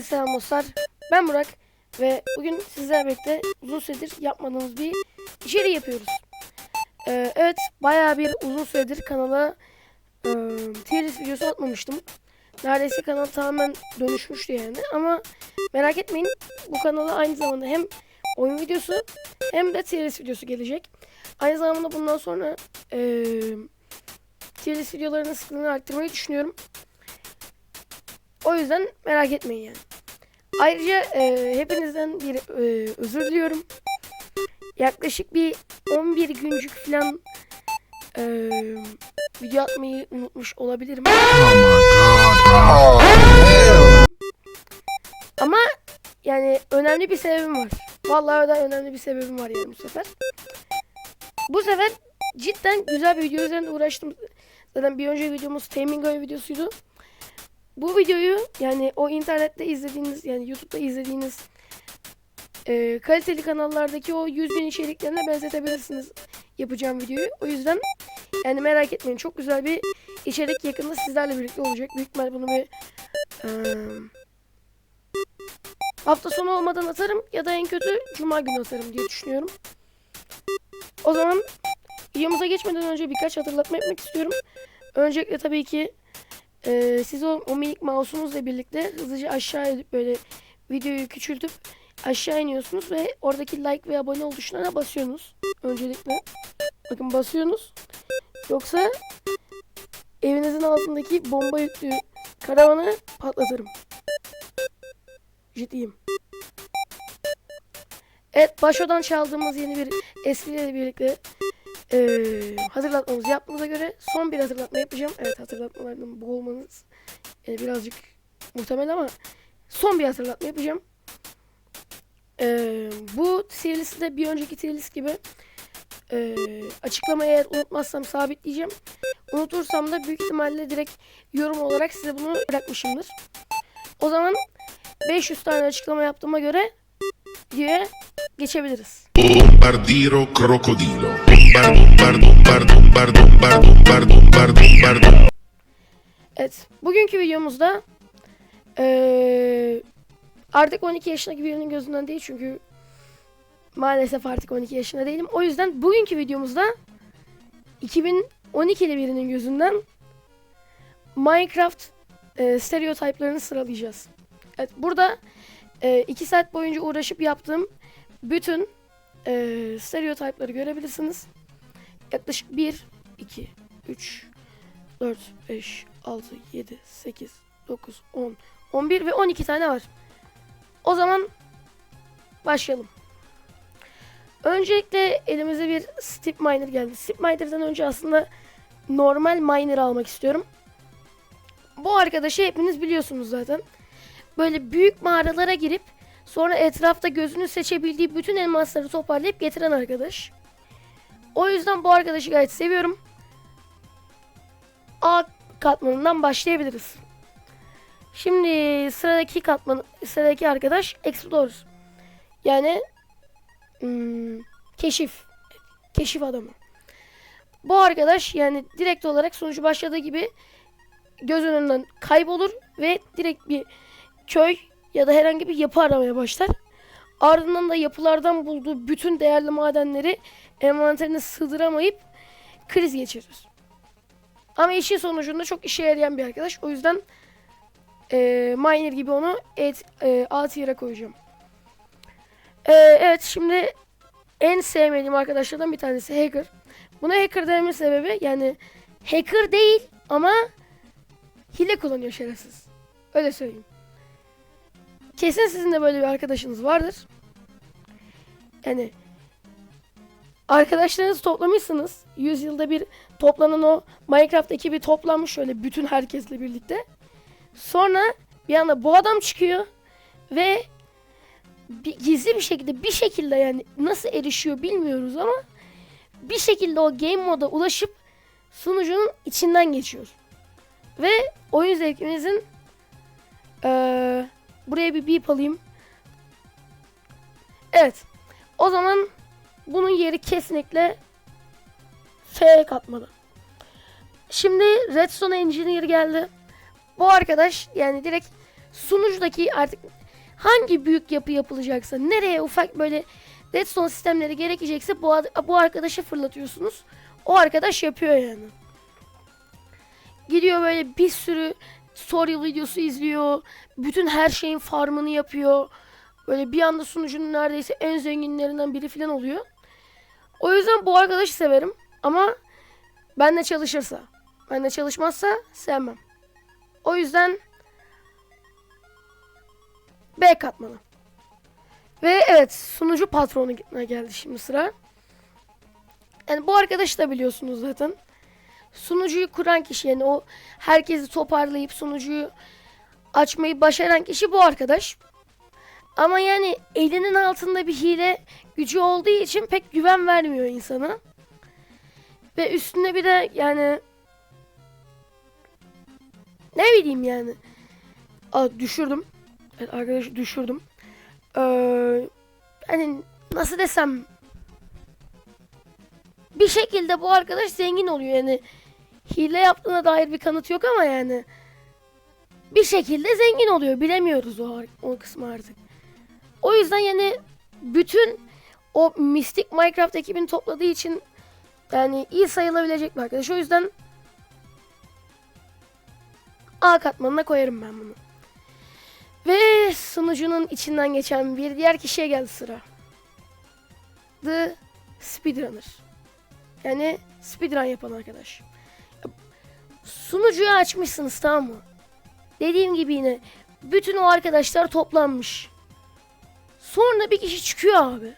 Herkese selam dostlar. Ben Burak ve bugün sizlerle birlikte uzun süredir yapmadığımız bir içeri yapıyoruz. Ee, evet bayağı bir uzun süredir kanala e, list videosu atmamıştım. Neredeyse kanal tamamen dönüşmüştü yani ama merak etmeyin bu kanala aynı zamanda hem oyun videosu hem de list videosu gelecek. Aynı zamanda bundan sonra e, list videolarının sıklığını arttırmayı düşünüyorum. O yüzden merak etmeyin yani. Ayrıca e, hepinizden bir e, özür diliyorum. Yaklaşık bir 11 güncük falan e, video atmayı unutmuş olabilirim. Ama yani önemli bir sebebim var. Vallahi da önemli bir sebebim var yani bu sefer. Bu sefer cidden güzel bir video üzerinde uğraştım. Zaten bir önceki videomuz Flamingo videosuydu. Bu videoyu yani o internette izlediğiniz yani YouTube'da izlediğiniz e, kaliteli kanallardaki o 100 bin içeriklerine benzetebilirsiniz yapacağım videoyu. O yüzden yani merak etmeyin çok güzel bir içerik yakında sizlerle birlikte olacak. Büyük ihtimal bunu bir e, hafta sonu olmadan atarım ya da en kötü cuma günü atarım diye düşünüyorum. O zaman videomuza geçmeden önce birkaç hatırlatma yapmak istiyorum. Öncelikle tabii ki ee, siz o, o minik mouse'unuzla birlikte hızlıca aşağı edip böyle videoyu küçültüp aşağı iniyorsunuz ve oradaki like ve abone ol tuşlarına basıyorsunuz. Öncelikle. Bakın basıyorsunuz. Yoksa evinizin altındaki bomba yüklü karavanı patlatırım. Ciddiyim. Evet Başo'dan çaldığımız yeni bir espriyle birlikte eee hatırlatmamızı yaptığımıza göre son bir hatırlatma yapacağım. Evet hatırlatmalardan boğulmanız e, birazcık muhtemel ama son bir hatırlatma yapacağım. Eee, bu tier de bir önceki tier gibi eee açıklamayı eğer unutmazsam sabitleyeceğim. Unutursam da büyük ihtimalle direkt yorum olarak size bunu bırakmışımdır. O zaman 500 tane açıklama yaptığıma göre videoya geçebiliriz. Bombardiro crocodilo. Bombard, bombard, bombard, bombard, bombard, bombard, bombard, bombard. Evet, bugünkü videomuzda eee, artık 12 yaşındaki birinin gözünden değil çünkü maalesef artık 12 yaşında değilim. O yüzden bugünkü videomuzda 2012'li birinin gözünden Minecraft eee stereotiplerini sıralayacağız. Evet, burada 2 saat boyunca uğraşıp yaptığım bütün eee stereotipleri görebilirsiniz. Yaklaşık 1, 2, 3, 4, 5, 6, 7, 8, 9, 10, 11 ve 12 tane var. O zaman başlayalım. Öncelikle elimize bir Steep Miner geldi. Steep Miner'dan önce aslında normal Miner almak istiyorum. Bu arkadaşı hepiniz biliyorsunuz zaten. Böyle büyük mağaralara girip sonra etrafta gözünü seçebildiği bütün elmasları toparlayıp getiren arkadaş. O yüzden bu arkadaşı gayet seviyorum. A katmanından başlayabiliriz. Şimdi sıradaki katman, sıradaki arkadaş Explorer. Yani hmm, keşif. Keşif adamı. Bu arkadaş yani direkt olarak sonucu başladığı gibi göz önünden kaybolur ve direkt bir köy ya da herhangi bir yapı aramaya başlar. Ardından da yapılardan bulduğu bütün değerli madenleri envanterine sığdıramayıp kriz geçirir. Ama işin sonucunda çok işe yarayan bir arkadaş. O yüzden e, miner gibi onu e, e, A tier'e koyacağım. E, evet şimdi en sevmediğim arkadaşlardan bir tanesi hacker. Buna hacker dememin sebebi yani hacker değil ama hile kullanıyor şerefsiz. Öyle söyleyeyim. Kesin sizin de böyle bir arkadaşınız vardır. Yani arkadaşlarınızı toplamışsınız. 100 yılda bir toplanan o Minecraft ekibi toplanmış şöyle bütün herkesle birlikte. Sonra bir anda bu adam çıkıyor ve bir, gizli bir şekilde bir şekilde yani nasıl erişiyor bilmiyoruz ama bir şekilde o game moda ulaşıp sunucunun içinden geçiyor. Ve oyun zevkimizin eee, buraya bir beep alayım. Evet. O zaman bunun yeri kesinlikle F katmanı. Şimdi Redstone Engineer geldi. Bu arkadaş yani direkt sunucudaki artık hangi büyük yapı yapılacaksa nereye ufak böyle redstone sistemleri gerekecekse bu, bu arkadaşa fırlatıyorsunuz. O arkadaş yapıyor yani. Gidiyor böyle bir sürü tutorial videosu izliyor. Bütün her şeyin farmını yapıyor. Böyle bir anda sunucunun neredeyse en zenginlerinden biri falan oluyor. O yüzden bu arkadaşı severim. Ama benle çalışırsa. Benle çalışmazsa sevmem. O yüzden B katmanı. Ve evet sunucu patronu gitmeye geldi şimdi sıra. Yani bu arkadaşı da biliyorsunuz zaten. Sunucuyu kuran kişi yani o herkesi toparlayıp sunucuyu açmayı başaran kişi bu arkadaş. Ama yani elinin altında bir hile gücü olduğu için pek güven vermiyor insana. Ve üstüne bir de yani ne bileyim yani. Aa, düşürdüm. Evet arkadaşı düşürdüm. Ee, hani nasıl desem bir şekilde bu arkadaş zengin oluyor yani hile yaptığına dair bir kanıt yok ama yani bir şekilde zengin oluyor bilemiyoruz o, o kısmı artık. O yüzden yani bütün o mistik Minecraft ekibini topladığı için yani iyi sayılabilecek bir arkadaş. O yüzden A katmanına koyarım ben bunu. Ve sunucunun içinden geçen bir diğer kişiye geldi sıra. The Speedrunner. Yani speedrun yapan arkadaş. Sunucuyu açmışsınız tamam mı? Dediğim gibi yine bütün o arkadaşlar toplanmış. Sonra bir kişi çıkıyor abi.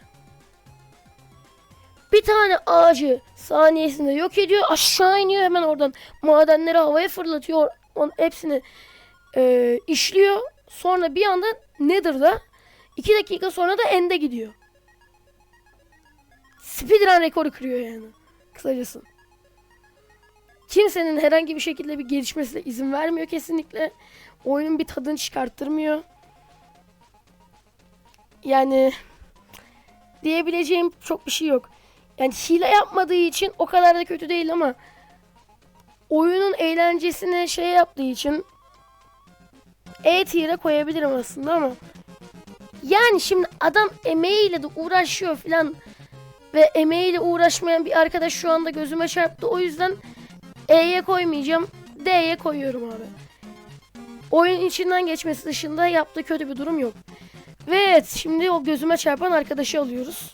Bir tane ağacı saniyesinde yok ediyor. Aşağı iniyor hemen oradan. Madenleri havaya fırlatıyor. Onun hepsini e, işliyor. Sonra bir anda Nether'da 2 dakika sonra da End'e gidiyor. Speedrun rekoru kırıyor yani. Kısacası. Kimsenin herhangi bir şekilde bir gelişmesine izin vermiyor kesinlikle. Oyunun bir tadını çıkarttırmıyor. Yani diyebileceğim çok bir şey yok. Yani hile yapmadığı için o kadar da kötü değil ama oyunun eğlencesine şey yaptığı için E tier'e koyabilirim aslında ama yani şimdi adam emeğiyle de uğraşıyor filan ve emeğiyle uğraşmayan bir arkadaş şu anda gözüme çarptı. O yüzden E'ye koymayacağım. D'ye koyuyorum abi. Oyun içinden geçmesi dışında yaptığı kötü bir durum yok. Ve evet şimdi o gözüme çarpan arkadaşı alıyoruz.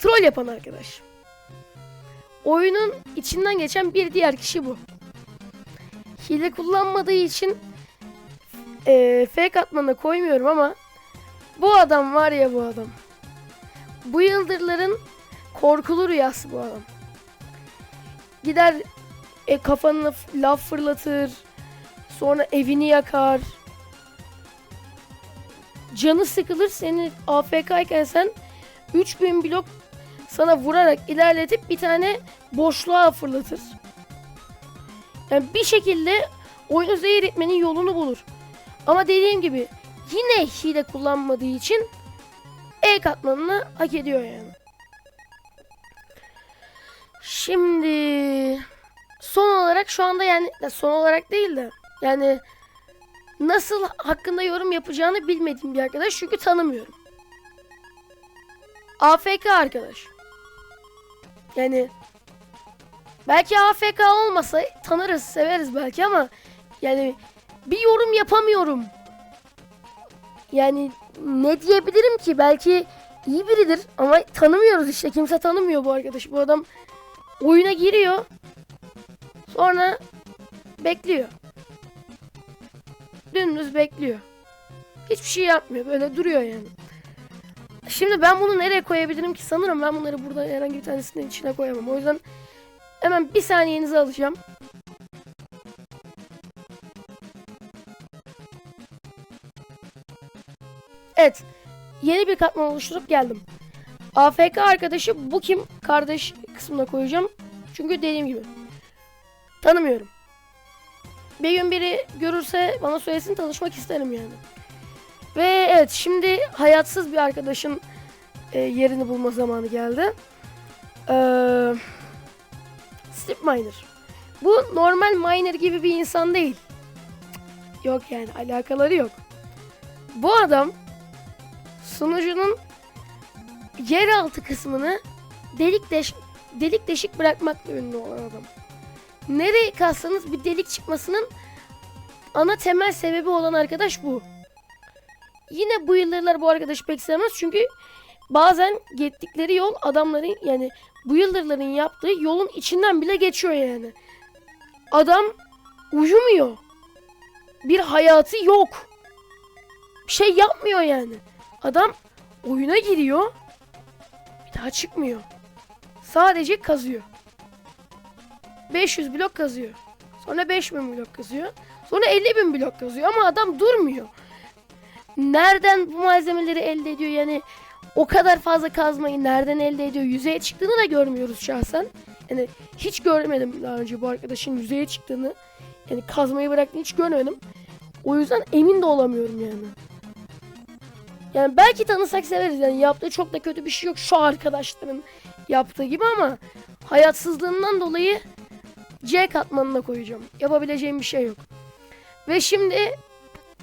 Troll yapan arkadaş. Oyunun içinden geçen bir diğer kişi bu. Hile kullanmadığı için e, fake atmana koymuyorum ama bu adam var ya bu adam. Bu yıldırların korkulu rüyası bu adam. Gider e, kafanına f- laf fırlatır. Sonra evini yakar. Canı sıkılır seni AFK'yken sen 3000 blok sana vurarak ilerletip bir tane boşluğa fırlatır. Yani bir şekilde oyunu zehir etmenin yolunu bulur. Ama dediğim gibi yine hile kullanmadığı için E katmanını hak ediyor yani. Şimdi son olarak şu anda yani ya son olarak değil de yani nasıl hakkında yorum yapacağını bilmediğim bir arkadaş çünkü tanımıyorum. AFK arkadaş. Yani belki AFK olmasa tanırız, severiz belki ama yani bir yorum yapamıyorum. Yani ne diyebilirim ki? Belki iyi biridir ama tanımıyoruz işte. Kimse tanımıyor bu arkadaşı. Bu adam oyuna giriyor. Sonra bekliyor. Dümdüz bekliyor. Hiçbir şey yapmıyor. Böyle duruyor yani. Şimdi ben bunu nereye koyabilirim ki? Sanırım ben bunları burada herhangi bir tanesinin içine koyamam. O yüzden hemen bir saniyenizi alacağım. Evet. Yeni bir katman oluşturup geldim. AFK arkadaşı bu kim kardeş kısmına koyacağım. Çünkü dediğim gibi tanımıyorum. Bir gün biri görürse bana söylesin tanışmak isterim yani. Ve evet şimdi hayatsız bir arkadaşın e, yerini bulma zamanı geldi. Ee, Strip Miner. Bu normal miner gibi bir insan değil. Yok yani alakaları yok. Bu adam sunucunun yeraltı kısmını delik deş delik deşik bırakmakla ünlü olan adam. Nereye kalsanız bir delik çıkmasının ana temel sebebi olan arkadaş bu. Yine bu yıllarlar bu arkadaşı pek sevmez çünkü bazen gittikleri yol adamların yani bu yıldırların yaptığı yolun içinden bile geçiyor yani. Adam uyumuyor. Bir hayatı yok. Bir şey yapmıyor yani. Adam oyuna giriyor. Bir daha çıkmıyor. Sadece kazıyor. 500 blok kazıyor. Sonra 5000 blok kazıyor. Sonra 50 bin blok kazıyor ama adam durmuyor. Nereden bu malzemeleri elde ediyor yani o kadar fazla kazmayı nereden elde ediyor? Yüzeye çıktığını da görmüyoruz şahsen. Yani hiç görmedim daha önce bu arkadaşın yüzeye çıktığını. Yani kazmayı bıraktığını hiç görmedim. O yüzden emin de olamıyorum yani. Yani belki tanısak severiz yani yaptığı çok da kötü bir şey yok şu arkadaşların yaptığı gibi ama hayatsızlığından dolayı C katmanına koyacağım. Yapabileceğim bir şey yok. Ve şimdi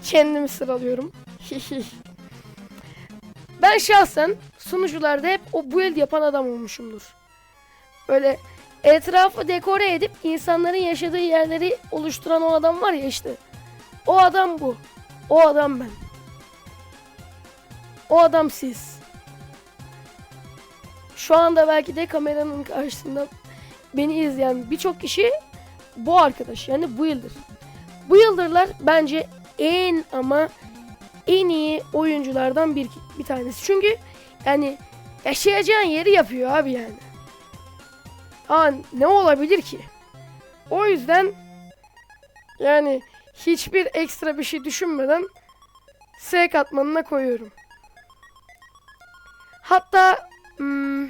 kendimi sıralıyorum. ben şahsen sunucularda hep o build yapan adam olmuşumdur. Böyle etrafı dekore edip insanların yaşadığı yerleri oluşturan o adam var ya işte. O adam bu. O adam ben. O adam siz. Şu anda belki de kameranın karşısında beni izleyen birçok kişi bu arkadaş yani bu yıldır. Bu yıldırlar bence en ama en iyi oyunculardan bir, bir tanesi. Çünkü yani yaşayacağın yeri yapıyor abi yani. Ha ne olabilir ki? O yüzden yani hiçbir ekstra bir şey düşünmeden S katmanına koyuyorum. Hatta hmm,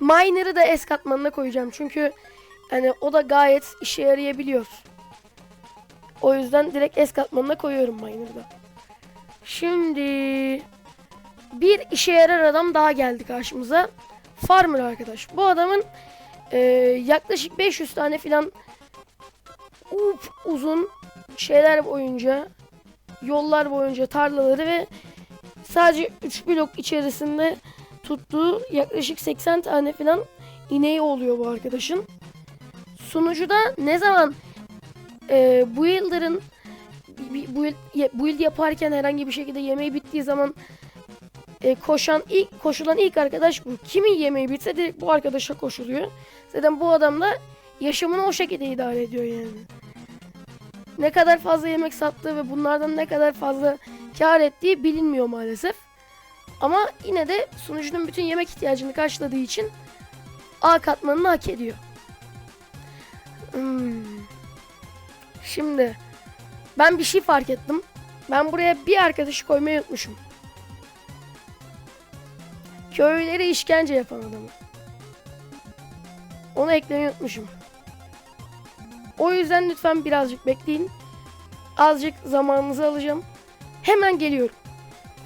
Miner'ı da S katmanına koyacağım. Çünkü yani o da gayet işe yarayabiliyor. O yüzden direkt S katmanına koyuyorum Miner'da. Şimdi bir işe yarar adam daha geldi karşımıza. Farmer arkadaş. Bu adamın e, yaklaşık 500 tane filan uzun şeyler boyunca yollar boyunca tarlaları ve sadece 3 blok içerisinde tuttuğu yaklaşık 80 tane filan ineği oluyor bu arkadaşın. Sunucuda ne zaman e, bu yılların bu build yaparken herhangi bir şekilde yemeği bittiği zaman e, koşan ilk koşulan ilk arkadaş bu. Kimin yemeği bitse direkt bu arkadaşa koşuluyor. Zaten bu adam da yaşamını o şekilde idare ediyor yani. Ne kadar fazla yemek sattığı ve bunlardan ne kadar fazla kar ettiği bilinmiyor maalesef. Ama yine de sunucunun bütün yemek ihtiyacını karşıladığı için A katmanını hak ediyor. Hmm. Şimdi ben bir şey fark ettim. Ben buraya bir arkadaşı koymayı unutmuşum. Köylere işkence yapan adamı. Onu eklemeyi unutmuşum. O yüzden lütfen birazcık bekleyin. Azıcık zamanınızı alacağım. Hemen geliyorum.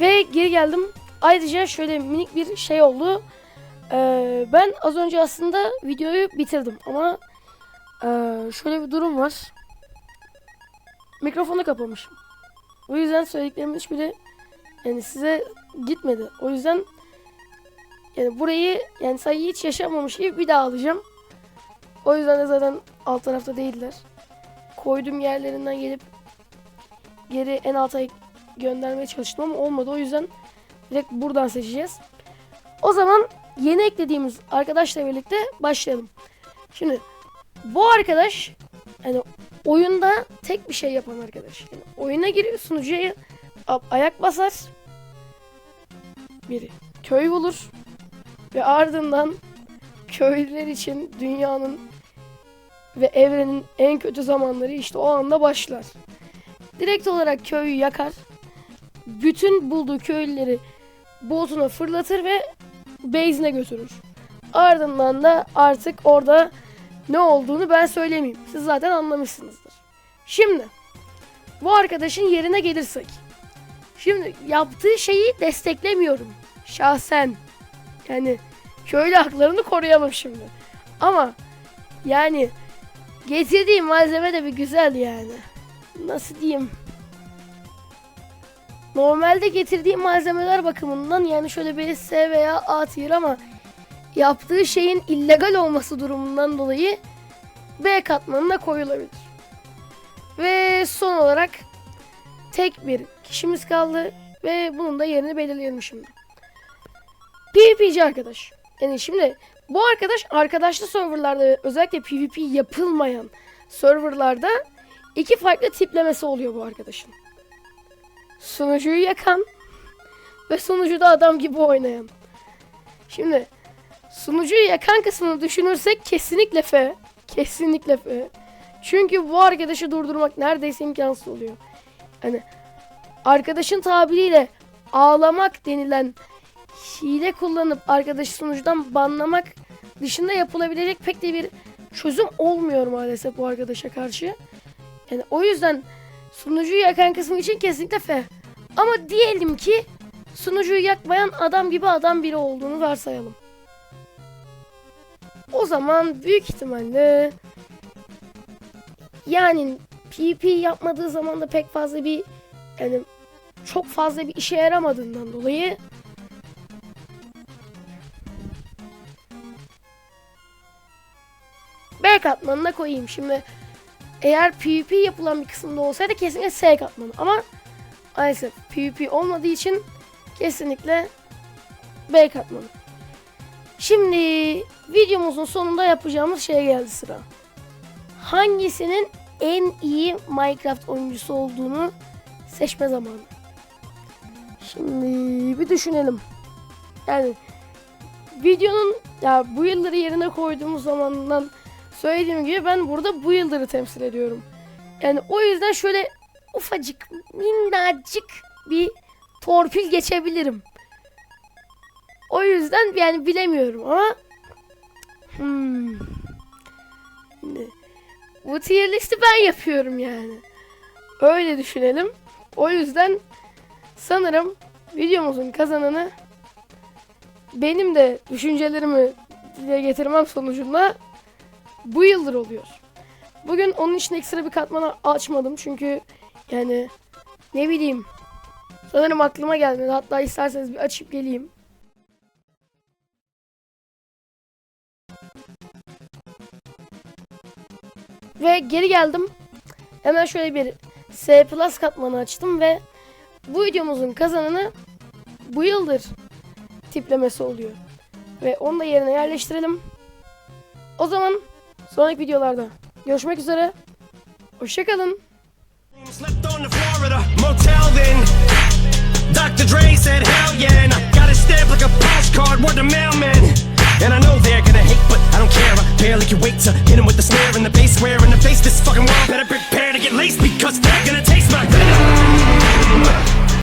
Ve geri geldim. Ayrıca şöyle minik bir şey oldu. Ee, ben az önce aslında videoyu bitirdim ama ee, şöyle bir durum var. Mikrofonu kapamışım. O yüzden söylediklerimin hiçbiri yani size gitmedi. O yüzden yani burayı yani sayıyı hiç yaşamamış gibi bir daha alacağım. O yüzden de zaten alt tarafta değiller. Koyduğum yerlerinden gelip geri en alta göndermeye çalıştım ama olmadı. O yüzden direkt buradan seçeceğiz. O zaman yeni eklediğimiz arkadaşla birlikte başlayalım. Şimdi bu arkadaş yani oyunda tek bir şey yapan arkadaş. Yani oyuna giriyor sunucuya ayak basar. Biri köy bulur ve ardından köylüler için dünyanın ve evrenin en kötü zamanları işte o anda başlar. Direkt olarak köyü yakar. Bütün bulduğu köylüleri botuna fırlatır ve base'ine götürür. Ardından da artık orada ne olduğunu ben söylemeyeyim. Siz zaten anlamışsınızdır. Şimdi bu arkadaşın yerine gelirsek. Şimdi yaptığı şeyi desteklemiyorum. Şahsen. Yani köylü haklarını koruyalım şimdi. Ama yani getirdiği malzeme de bir güzel yani. Nasıl diyeyim? Normalde getirdiği malzemeler bakımından yani şöyle bir S veya A tier ama yaptığı şeyin illegal olması durumundan dolayı B katmanına koyulabilir. Ve son olarak tek bir kişimiz kaldı ve bunun da yerini belirleyelim şimdi. PvP'ci arkadaş. Yani şimdi bu arkadaş arkadaşlı serverlarda ve özellikle PvP yapılmayan serverlarda iki farklı tiplemesi oluyor bu arkadaşın. Sunucuyu yakan ve sunucuda adam gibi oynayan. Şimdi sunucuyu yakan kısmını düşünürsek kesinlikle F. Kesinlikle F. Çünkü bu arkadaşı durdurmak neredeyse imkansız oluyor. Hani arkadaşın tabiriyle ağlamak denilen hile kullanıp arkadaşı sunucudan banlamak dışında yapılabilecek pek de bir çözüm olmuyor maalesef bu arkadaşa karşı. Yani o yüzden sunucuyu yakan kısmı için kesinlikle F. Ama diyelim ki sunucuyu yakmayan adam gibi adam biri olduğunu varsayalım. O zaman büyük ihtimalle yani PP yapmadığı zaman da pek fazla bir yani çok fazla bir işe yaramadığından dolayı B katmanına koyayım. Şimdi eğer PvP yapılan bir kısımda olsaydı kesinlikle S katmanı. Ama maalesef PvP olmadığı için kesinlikle B katmanı. Şimdi videomuzun sonunda yapacağımız şeye geldi sıra. Hangisinin en iyi Minecraft oyuncusu olduğunu seçme zamanı. Şimdi bir düşünelim. Yani videonun ya bu yılları yerine koyduğumuz zamandan söylediğim gibi ben burada bu yılları temsil ediyorum. Yani o yüzden şöyle ufacık minnacık bir torpil geçebilirim. O yüzden yani bilemiyorum ama hmm. Bu tier listi ben yapıyorum yani. Öyle düşünelim. O yüzden sanırım videomuzun kazananı benim de düşüncelerimi dile getirmem sonucunda bu yıldır oluyor. Bugün onun için ekstra bir katmanı açmadım çünkü yani ne bileyim sanırım aklıma gelmedi. Hatta isterseniz bir açıp geleyim. Ve geri geldim. Hemen şöyle bir S Plus katmanı açtım ve bu videomuzun kazananı bu yıldır tiplemesi oluyor. Ve onu da yerine yerleştirelim. O zaman Sonraki videolarda. Görüşmek üzere. Hoşçakalın. Dr. Dre said, hell yeah, and I got it stamped like a postcard, word to mailman. And I know they're gonna hate, but I don't care. I barely can wait to hit him with the snare and the bass square in the face. This fucking world better prepare to get laced because they're gonna taste my venom.